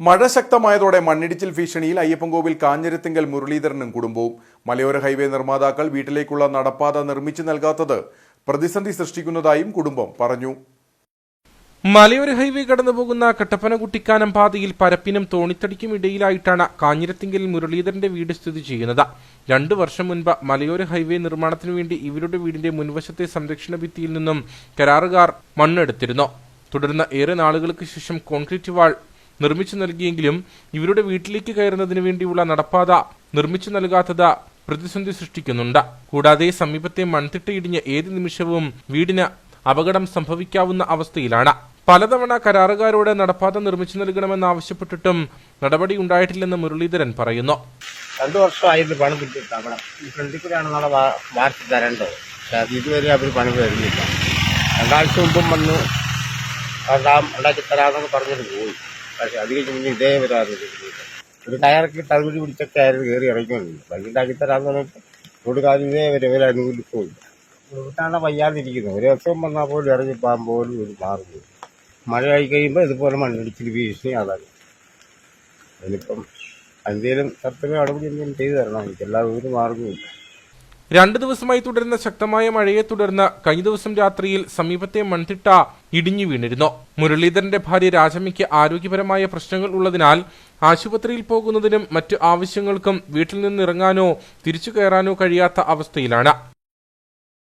മഴ ശക്തമായതോടെ മണ്ണിടിച്ചിൽ ഭീഷണിയിൽ അയ്യപ്പൻകോവിൽ കാഞ്ഞിരത്തിങ്കൽ മുരളീധരനും കുടുംബവും. മലയോര ഹൈവേ നിർമ്മാതാക്കൾ വീട്ടിലേക്കുള്ള നടപ്പാത നിർമ്മിച്ചു നൽകാത്തത് പ്രതിസന്ധി സൃഷ്ടിക്കുന്നതായും കുടുംബം പറഞ്ഞു. മലയോര ഹൈവേ കടന്നു പോകുന്ന കട്ടപ്പന കുട്ടിക്കാനം പാതയിൽ പരപ്പിനും തോണിത്തടിക്കും ഇടയിലായിട്ടാണ് കാഞ്ഞിരത്തിങ്കൽ മുരളീധരന്റെ വീട് സ്ഥിതി ചെയ്യുന്നത്. രണ്ടു വർഷം മുൻപ് മലയോര ഹൈവേ നിർമ്മാണത്തിനു വേണ്ടി ഇവരുടെ വീടിന്റെ മുൻവശത്തെ സംരക്ഷണ ഭിത്തിയിൽ നിന്നും കരാറുകാർ മണ്ണെടുത്തിരുന്നു. തുടർന്ന് ഏറെ നാളുകൾക്ക് ശേഷം കോൺക്രീറ്റ് വാൾ നിർമ്മിച്ചു നൽകിയെങ്കിലും ഇവരുടെ വീട്ടിലേക്ക് കയറുന്നതിന് വേണ്ടിയുള്ള നടപ്പാത നിർമ്മിച്ചു നൽകാത്തത് പ്രതിസന്ധി സൃഷ്ടിക്കുന്നുണ്ട്. കൂടാതെ സമീപത്തെ മൺതിട്ട ഇടിഞ്ഞ് ഏത് നിമിഷവും വീടിന് അപകടം സംഭവിക്കാവുന്ന അവസ്ഥയിലാണ്. പലതവണ കരാറുകാരോട് നടപ്പാത നിർമ്മിച്ചു നൽകണമെന്നാവശ്യപ്പെട്ടിട്ടും നടപടി ഉണ്ടായിട്ടില്ലെന്ന് മുരളീധരൻ പറയുന്നു. രണ്ടു വർഷമായിരുന്നു പണി കിട്ടിയിട്ട് അവിടെ ഈ ഫ്രണ്ടിൽ കൂടെയാണ് നാളെ വാർത്ത തരേണ്ടത്. ഇതുവരെ അവർ പണി തരുന്നില്ല രണ്ടാഴ്ച മുമ്പും വന്ന് രണ്ടാം ഉണ്ടാക്കി തരാമെന്നൊക്കെ പറഞ്ഞിട്ട് പോയി. പക്ഷെ അത് കഴിഞ്ഞ് ഇതേ വരാതെ ഒരു ടയറൊക്കെ തകുതി പിടിച്ചൊക്കെ ആയിരുന്നു കയറി ഇറങ്ങിക്കൊണ്ടിരുന്നത് വഴി ഉണ്ടാക്കി തരാമെന്ന് പറഞ്ഞിട്ട് കാര്യം ഇതേ വരെ ഒരു അനുകൂലിപ്പോയില്ല വീട്ടാണ് വയ്യാതിരിക്കുന്നത്. ഒരു ദിവസം വന്നാൽ പോലും ഇറങ്ങി പോകാൻ പോലും ഒരു മാർഗമില്ല മഴ ആയി കഴിയുമ്പോൾ ഇതുപോലെ മണ്ണിടിച്ചിൽ ഭീഷണി അതാണ്. അതിനിപ്പം എന്തെങ്കിലും തരത്തിലും നടപടി എന്തെങ്കിലും ചെയ്തു തരണം. എനിക്ക് എല്ലാ ഒരു മാർഗമില്ല രണ്ടു ദിവസമായി തുടരുന്ന ശക്തമായ മഴയെ തുടർന്ന് കഴിഞ്ഞ ദിവസം രാത്രിയിൽ സമീപത്തെ മൺതിട്ട ഇടിഞ്ഞു വീണിരുന്നു. മുരളീധരന്റെ ഭാര്യ രാജമ്മയ്ക്ക് ആരോഗ്യപരമായ പ്രശ്നങ്ങൾ ഉള്ളതിനാൽ ആശുപത്രിയിൽ പോകുന്നതിനും മറ്റു ആവശ്യങ്ങൾക്കും വീട്ടിൽ നിന്നിറങ്ങാനോ തിരിച്ചു കയറാനോ കഴിയാത്ത അവസ്ഥയിലാണ്.